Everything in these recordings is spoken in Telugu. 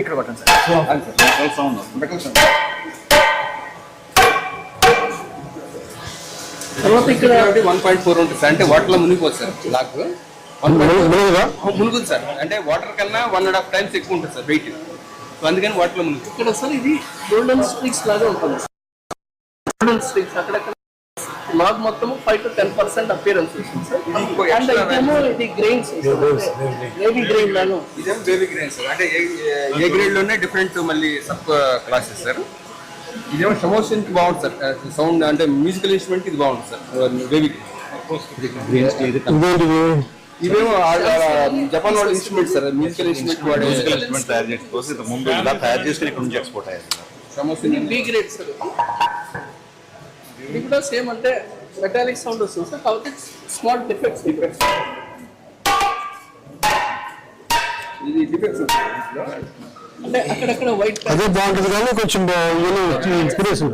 ఇక్కడ కొట్టండి సార్. సౌండ్ వస్తుంది. తర్వాత ఇక్కడ వన్ పాయింట్ ఫోర్ ఉంటుంది సార్. అంటే వాటర్లో మునిగిపోతుంది సార్ లాక్ మునగదా? సార్. అంటే వాటర్ కన్నా వన్ అండ్ హాఫ్ టైమ్స్ ఎక్కువ ఉంటుంది సార్ వెయిట్ సో అందుకని వాటర్లో మునుగు ఇక్కడ సార్ ఇది గోల్డెన్ స్ట్రీక్స్ లాగా ఉంటుంది గోల్డెన్ స్ట్రీక్స్ అక్కడక్కడ లాగ్ మొత్తం five to ten percent appearance వస్తుంది సార్ అండ్ ఇదేమో ఇది గ్రెయిన్స్ గ్రేవీ గ్రెయిన్ లాగా ఉంటుంది. ఇదేం బేబీ అంటే ఏ గ్రేడ్లోనే డిఫరెంట్ మళ్ళీ సబ్ క్లాసెస్ సార్ ఇదేమో ప్రమోషన్కి బాగుంటుంది సార్ సౌండ్ అంటే మ్యూజికల్ ఇన్స్ట్రుమెంట్ ఇది బాగుంటుంది సార్ బేబీ ఇదేంటిది ఇవేమో జపాన్ వాళ్ళ ఇన్స్ట్రుమెంట్ సార్ మ్యూజికల్ ఇన్స్ట్రుమెంట్ వాడే మ్యూజికల్ ఇన్స్ట్రుమెంట్ తయారు ఇంత ముందు ఇలా తయారు చేసుకుని ఇక్కడ నుంచి ఎక్స్పోర్ట్ అయ్యారు. ఇది బి గ్రేడ్ సార్ ఇది. కూడా సేమ్ అంటే మెటాలిక్ సౌండ్ వస్తుంది సార్ కాబట్టి స్మాల్ డిఫెక్ట్స్ డిఫెక్ట్స్ ఇది డిఫెక్ట్స్ అంటే అక్కడక్కడ వైట్ అదే బాగుంటుంది కానీ కొంచెం ఇన్స్పిరేషన్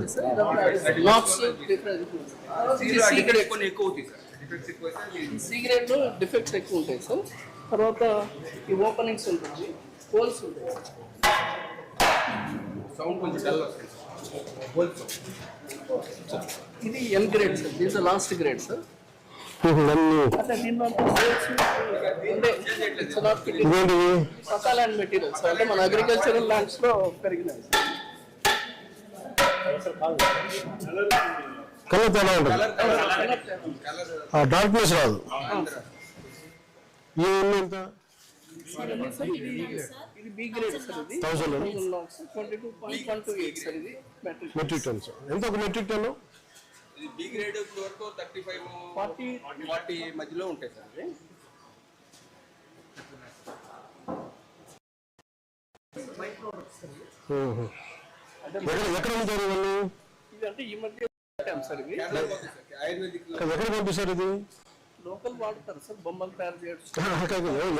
సీక్రెట్ కొన్ని ఎక్కువ అవుతాయి సార్ ఎక్కువ సిగరెట్లో డిఫెక్ట్స్ ఎక్కువ ఉంటాయి సార్ తర్వాత ఈ ఓపెనింగ్స్ ఉంటుంది హోల్స్ ఉంటాయి సౌండ్ కొంచెం డల్ వస్తుంది ఇది N grade sir these last grade sir land materials అంటే మన అగ్రికల్చరల్ ల్యాండ్స్లో పెరిగినాయి కలర్ తేడా ఉంటుంది. ఆ డార్క్నెస్ రాదు. ఇవన్నీ ఎంత? ఇది ఇది. బి గ్రేడ్ సార్ ఇది thousand twenty two point one two eight sir ఇది. మెట్రిక్ మెట్రిక్ టన్స్ ఎంత ఒక మెట్రిక్ టన్ ఇది బి గ్రేడ్ వరకు థర్టీ ఫైవ్ ఫార్టీ ఫార్టీ మధ్యలో ఉంటాయి సార్ ఇది. ఎక్కడ ఉంటారు ఇది. అంటే ఈ మధ్య సార్ ఆయుర్వేదిక్ ఎక్కడ పంపిస్తారు ఇది? లోకల్ వాడతారు సార్ బొమ్మలు తయారు చేయడం.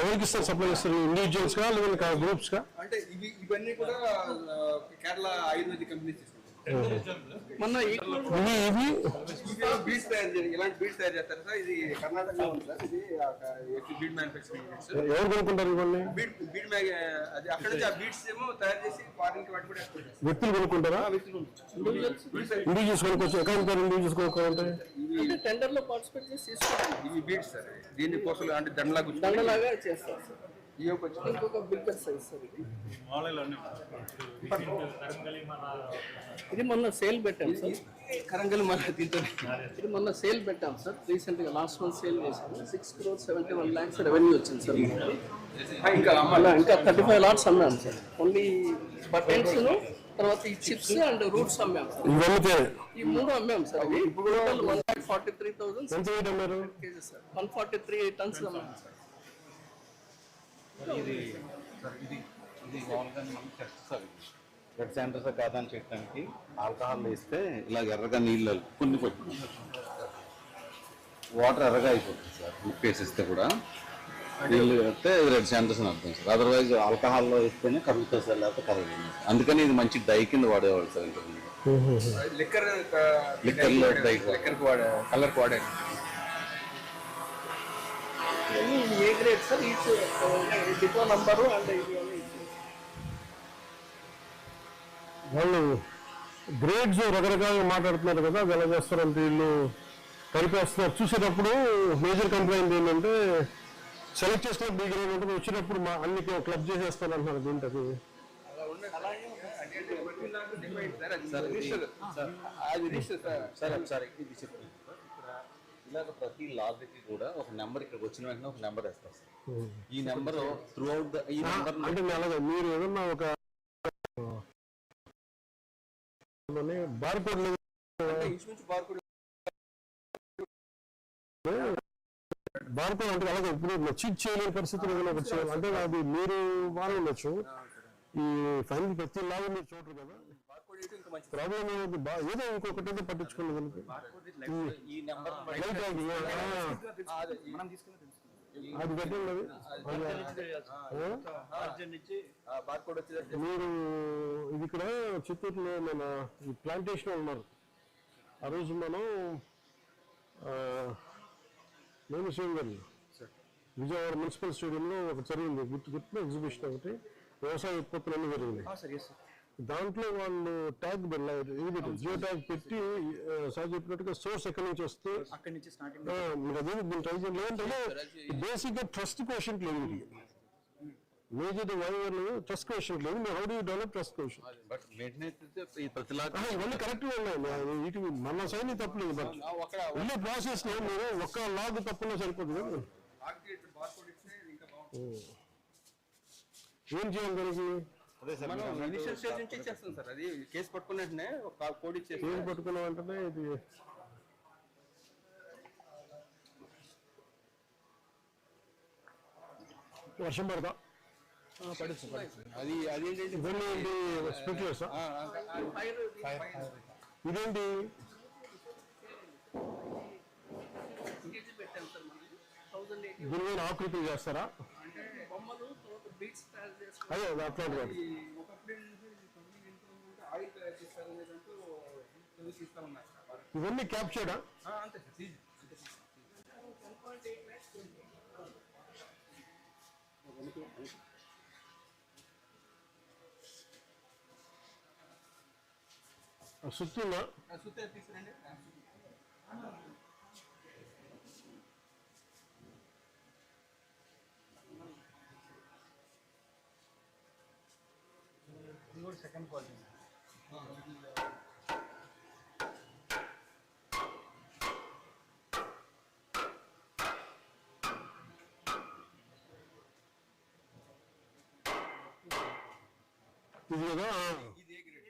ఎవరికి ఇస్తారు సప్లై చేస్తారు? ఇండివిజువల్స్ కా లేదా గ్రూప్స్ కా అంటే ఇవి ఇవన్నీ కూడా కేరళ ఆయుర్వేదిక్ కంపెనీస్ మొన్న ఇవి బీడ్స్ తయారు చేయాలి ఇలాంటి బీడ్స్ తయారు చేస్తారు సార్. ఇది కర్ణాటకలో ఉంది సార్. ఇది బీడ్ మ్యానుఫ్యాక్చరింగ్ ఎవరు కొనుక్కుంటారు ఇవన్నీ? బీడ్ బీడ్ మ్యాగ్ అది అక్కడ నుంచి ఆ బీడ్స్ ఏమో తయారు చేసి ఫారిన్కి వాటి కూడా ఎక్స్పోర్ట్ చేస్తారు. వ్యక్తులు కొనుక్కుంటారా? ఇండివిజువల్స్ కొనుక్కోవచ్చు. ఎక్కడ ఉంటారు? ఇండివిజువల్స్ కొనుక్కోవాలంటే? అంటే టెండర్లో పార్టిసిపేట్ చేసి తీసుకుంటాం ఇవి బీడ్స్ సార్. దీన్ని కోసలు అంటే దండలా గుర్తు దండలాగా చేస్తారు సార్. ఇంకొక బిగ్గర్ సైజ్ సార్ ఇది. ఇది మొన్న సేల్ పెట్టాం సార్. కరంగల్ మళ్ళీ దీంతో ఇది మొన్న సేల్ పెట్టాం సార్. రీసెంట్గా లాస్ట్ మంత్ సేల్ చేసాము six crore seventy one lakhs revenue వచ్చింది సార్. ఇంకా ఇంకా థర్టీ ఫైవ్ లాట్స్ అమ్మాం సార్. ఓన్లీ బటన్స్ తర్వాత ఈ చిప్స్ అండ్ రూట్స్ అమ్మాం ఈ మూడు అమ్మాం సార్ ఇప్పుడు one forty three thousand one forty three tons అమ్మాం sir. ఇది సార్ ఇది ఇది మామూలుగా మనం టెస్ట్ సార్ ఇది. బ్లడ్ సెంటర్స్ కాదని చేయడానికి ఆల్కహాల్ వేస్తే ఇలా ఎర్రగా నీళ్ళు కొన్ని వాటర్ ఎర్రగా అయిపోతుంది సార్ ఉప్పు వేసిస్తే కూడా. నీళ్ళు వేస్తే రెడ్ సెంటర్స్ అని అర్థం సార్. అదర్వైజ్ ఆల్కహాల్లో వేస్తేనే కరుగుతుంది సార్ లేకపోతే కరగదు అందుకని ఇది మంచి డై కింద వాడేవాళ్ళు సార్ ముందు లిక్కర్ Liquor లో dye కూడా. లిక్కర్ వాడే కలర్ వాడారు. Sir each depot number and వాళ్ళు గ్రేడ్స్ రకరకాలుగా మాట్లాడుతున్నారు కదా అది ఎలా చేస్తారంటే వీళ్ళు కలిపేస్తున్నారు చూసేటప్పుడు మేజర్ కంప్లైంట్ ఏంటంటే సెలెక్ట్ చేసుకున్న బి గ్రేడ్ ఉంటుంది వచ్చినప్పుడు మా అన్ని క్లబ్ చేసేస్తారు అంటున్నారు దీంట్లో సార్ రిజిస్టర్ అది రిజిస్టర్ సార్ సరే ఇది చెప్తాను ఇలాగ ప్రతి లాగ్కి కూడా ఒక నెంబర్ ఇక్కడికి వచ్చిన వెంటనే ఒక నెంబర్ వేస్తారు సార్. ఈ నెంబర్ త్రూ అవుట్ ద ఈ నెంబర్ అంటే అలాగే మీరు ఏదన్నా ఒక ఇంచుమించు అంటే అలాగే ఇప్పుడు చీట్ చేయలేని పరిస్థితులు ఏదైనా అంటే అది మీరు బాగా ఉండొచ్చు ఈ ఫైనల్ ప్రతి లాగా మీరు చూడరు కదా? ప్రాబ్లం బా- ఏదో ఇంకొకటి ఏదో పట్టించుకోండి దానికి ఈ నెంబర్ లైట్ ఆగి, ఆ, మనం తీసుకున్న అది పెట్టండి మీరు. ఇది ఇక్కడ చిత్తూరులో మన ఈ ప్లాంటేషన్ ఉన్నారు. ఆ రోజు మనం ఆ, నేను శివ గారు విజయవాడ మున్సిపల్ స్టేడియంలో ఒక జరిగింది. గుర్తు గుర్తు ఎగ్జిబిషన్ ఒకటి. వ్యవసాయ సార్ ఎస్ సార్. దాంట్లో వాళ్ళు ట్యాగ్ జియో ట్యాగ్ పెట్టి సార్ చెప్పినట్టుగా సోర్స్ ఎక్కడి నుంచి వస్తే మీరు అదే ట్రై చేయండి లేదంటే బేసిక్గా ట్రస్ట్ క్వశ్చన్ లేదు ఇది. మేజర్ వైవర్లు ట్రస్ట్ క్వశ్చన్ లేదు. మీరు how do develop trust question ఇవన్నీ కరెక్ట్ ఉన్నాయి. వీటి మన సైన్ తప్పలేదు బట్ వెళ్ళే ప్రాసెస్లో మీరు ఒక్క లాగ్ తప్పులో బాగుంటుంది. ఏం చేయాలి దానికి? మనం మీరు అన్నట్టు ఇనిషియల్ స్టేజ్ నుంచి ఇచ్చేస్తాం సార్. అది కేసు పట్టుకున్న వెంటనే ఒక కోడ్ పట్టుకున్నాం అంటే ఇది వర్షం పడతా అది స్ప్రింక్లర్స్ ఇదేంటి ఎయిటీ దీని మీద ఆకృతి చేస్తారా? ఈ కంపెనీ ఏంటంటే ఆయిల్ తయారు చేస్తారు లేదంటూ ఇస్తా ఉన్నారు సార్. ఇవన్నీ క్యాప్చర్డా? ఆ, అంతే సార్ పాయింట్ ఎయిట్ ల్యాక్స్ సుత్తుందా? సుత్తే తీసుకురండి కూడా సెకండ్ క్వాలిటీ ఇది కదా. ఇది ఏ గ్రేడ్?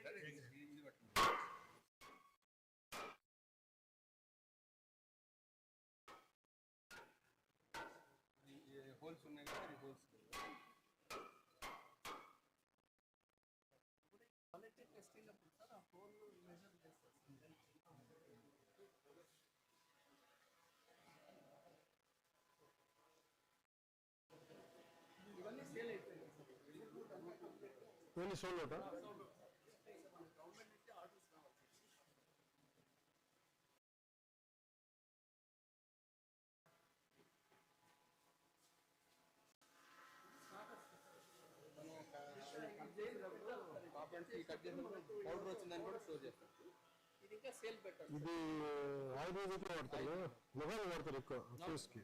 ఇది హోల్స్ ఉన్నాయి కదా హోల్స్ క్వాలిటీ టెస్టింగ్ అప్పుడు సార్ ఆ హోల్ మెజర్ చేస్తారు ఇవన్నీ సేల్ అయిపోయినాయి సార్ కట్ చేసినప్పుడు పౌడర్ వచ్చిందని కూడా చేస్తాం. ఇది ఇంకా సేల్ పెట్టాలి ఇది ఆయుర్వేదిక్ వాడతారు మొగాలు వాడతారు ఎక్కువ ఫేస్కి